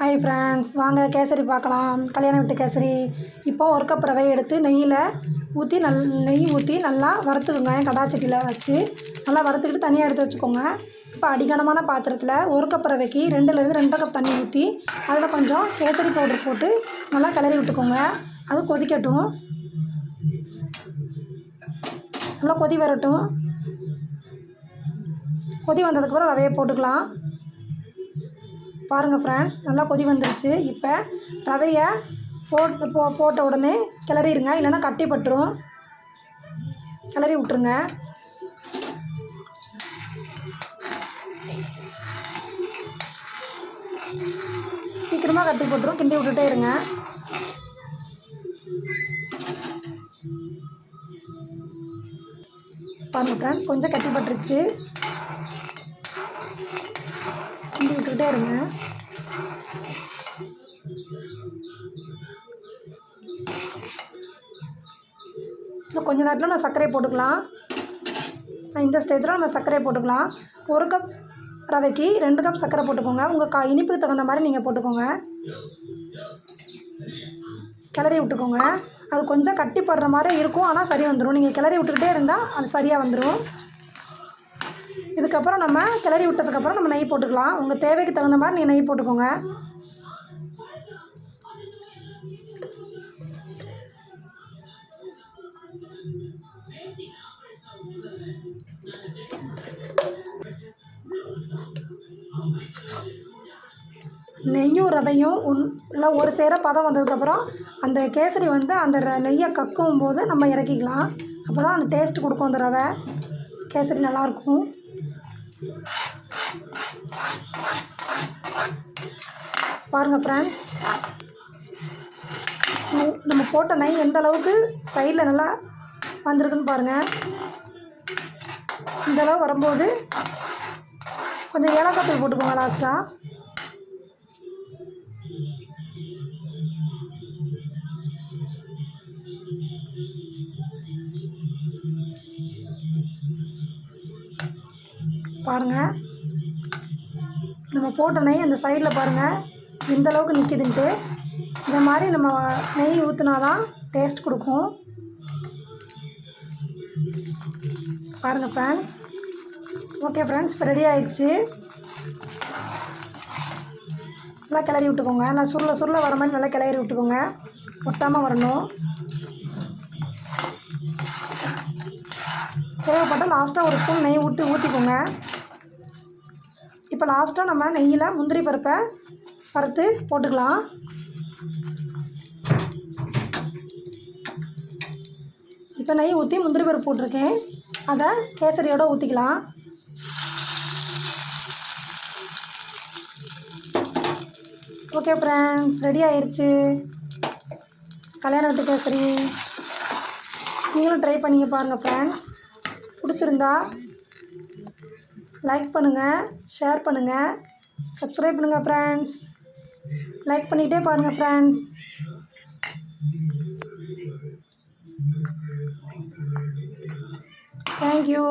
Hi friends வாங்க கேசரி பார்க்கலாம். கல்யாண வீட்டு கேசரி. இப்போ ஒரு கப் ரவை எடுத்து நெய்யில் ஊற்றி நல் நெய் ஊற்றி நல்லா வறுத்துக்குங்க. கடாச்சட்டியில் வச்சு நல்லா வறுத்துக்கிட்டு தனியாக எடுத்து வச்சுக்கோங்க. இப்போ அடிகனமான பாத்திரத்தில் ஒரு கப் ரவைக்கு ரெண்டுலேருந்து ரெண்டரை கப் தண்ணி ஊற்றி அதில் கொஞ்சம் கேசரி பவுடர் போட்டு நல்லா கிளறி விட்டுக்கோங்க. அது கொதிக்கட்டும். நல்லா கொதி வரட்டும். கொதி வந்ததுக்கப்புறம் ரவையை போட்டுக்கலாம். பாருங்கள் ஃப்ரெண்ட்ஸ் நல்லா கொதி வந்துருச்சு. இப்போ ரவையை போட்டு போ போட்ட உடனே கிளறிடுங்க இல்லைன்னா கட்டி பட்டுரும். கிளறி விட்ருங்க சீக்கிரமாக கட்டி போட்டுரும். கிண்டி விட்டுட்டே இருங்க. பாருங்கள் ஃப்ரெண்ட்ஸ் கொஞ்சம் கட்டி பட்டுருச்சு. கிண்டி விட்டுக்கிட்டே இருங்க. இன்னும் கொஞ்ச நேரத்தில் நான் சர்க்கரையை போட்டுக்கலாம். இந்த ஸ்டேஜில் நம்ம சர்க்கரையை போட்டுக்கலாம். ஒரு கப் ரவைக்கு ரெண்டு கப் சர்க்கரை போட்டுக்கோங்க. உங்கள் கா இனிப்புக்கு தகுந்த மாதிரி நீங்கள் போட்டுக்கோங்க. கிளறி விட்டுக்கோங்க. அது கொஞ்சம் கட்டிப்படுற மாதிரி இருக்கும். ஆனால் சரி வந்துடும் நீங்கள் கிளறி விட்டுக்கிட்டே இருந்தால் அது சரியாக வந்துடும் இதுக்கப்புறம் நம்ம கிளறி விட்டதுக்கப்புறம் நம்ம நெய் போட்டுக்கலாம். உங்கள் தேவைக்கு தகுந்த மாதிரி நீங்கள் நெய் போட்டுக்கோங்க. நெய்யும் ரவையும் உன் ஒரு சேர பதம் வந்ததுக்கப்புறம் அந்த கேசரி வந்து அந்த ர நெய்யை கக்கும் போது நம்ம இறக்கிக்கலாம். அப்போ தான் அந்த டேஸ்ட் கொடுக்கும் அந்த ரவை. கேசரி நல்லாயிருக்கும் பாருங்கள் ஃப்ரெண்ட்ஸ் நம்ம போட்ட நை எந்த அளவுக்கு சைடில் நல்லா வந்திருக்குன்னு பாருங்கள் இந்த அளவு வரும்போது கொஞ்சம் ஏலக்காய் தூள் போட்டுக்கோங்க லாஸ்ட்டாக பாருங்கள் நம்ம போட்ட நெய் அந்த சைடில் பாருங்கள் இந்த அளவுக்கு நிற்கிதுன்ட்டு இந்த மாதிரி நம்ம நெய் ஊற்றினா தான் டேஸ்ட் கொடுக்கும். பாருங்கள் ஃப்ரெண்ட்ஸ் ஓகே ஃப்ரெண்ட்ஸ் இப்போ ரெடி ஆயிடுச்சு. நல்லா கிளறி விட்டுக்கோங்க. நல்லா சுருளை சுருளை வர மாதிரி நல்லா கிளறி விட்டுக்கோங்க. ஒட்டாமல் வரணும். தேவைப்பட்டால் லாஸ்ட்டாக ஒரு ஸ்பூன் நெய் விட்டு ஊற்றிக்கோங்க இப்போ லாஸ்ட்டாக நம்ம நெய்யில் முந்திரி பருப்பை வறுத்து போட்டுக்கலாம். இப்போ நெய் ஊற்றி முந்திரி பருப்பு போட்டிருக்கேன். அதை கேசரியோடு ஊற்றிக்கலாம் ஓகே ஃப்ரெண்ட்ஸ் ரெடி ஆயிடுச்சு கல்யாணத்து கேசரி. நீங்களும் ட்ரை பண்ணிங்க பாருங்கள் ஃப்ரெண்ட்ஸ் பிடிச்சிருந்தா லைக் பண்ணுங்கள் ஷேர் பண்ணுங்கள் சப்ஸ்கிரைப் பண்ணுங்கள் ஃப்ரெண்ட்ஸ் லைக் பண்ணிகிட்டே பாருங்கள் ஃப்ரெண்ட்ஸ் தேங்க்யூ